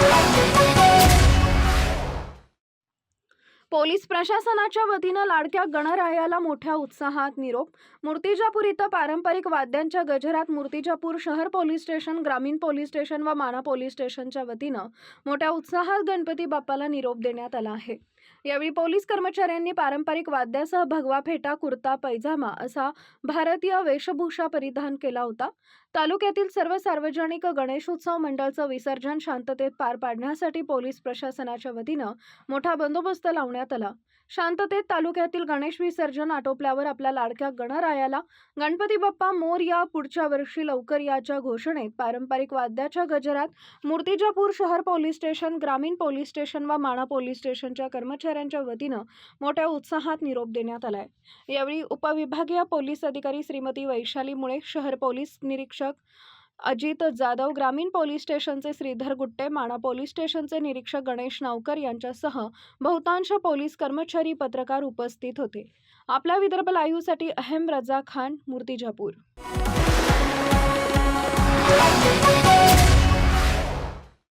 Thank you. Police प्रशासनाच्या वतीनं लाडक्या गणरायाला मोठ्या उत्साहात निरोप. मूर्तिजापूर इथं पारंपरिक वाद्यांच्या गजरात मूर्तिजापूर शहर पोलीस स्टेशन ग्रामीण पोलीस स्टेशन व माना पोलीस स्टेशनच्या वतीनं मोठ्या उत्साहात गणपती बाप्पाला निरोप देण्यात आला आहे. यावेळी पोलीस कर्मचाऱ्यांनी पारंपरिक वाद्यासह भगवा फेटा कुर्ता पैजामा असा भारतीय वेशभूषा परिधान केला होता. तालुक्यातील सर्व सार्वजनिक गणेशोत्सव मंडळचं विसर्जन शांततेत पार पाडण्यासाठी पोलीस प्रशासनाच्या वतीनं मोठा बंदोबस्त लावण्यात आला. शांततेत तालुक्यातील गणेश विसर्जन आटोपल्यावर आपल्या लाडक्या गणरायाला गणपती बाप्पा मोर या पुढच्या वर्षी लवकर याच्या घोषणेत पारंपरिक वाद्याच्या गजरात मूर्तिजापूर शहर पोलीस स्टेशन ग्रामीण पोलीस स्टेशन व माणा पोलीस स्टेशनच्या कर्मचाऱ्यांच्या वतीनं मोठ्या उत्साहात निरोप देण्यात आलाय. यावेळी उपविभागीय पोलीस अधिकारी श्रीमती वैशाली मुळे शहर पोलीस निरीक्षक अजित जाधव ग्रामीण पोलीस स्टेशनचे श्रीधर गुट्टे माणा पोलीस स्टेशनचे निरीक्षक गणेश नावकर यांच्यासह बहुतांश पोलीस कर्मचारी पत्रकार उपस्थित होते. आपल्या विदर्भ लाईव्हसाठी अहम रजा खान मूर्तिजापूर.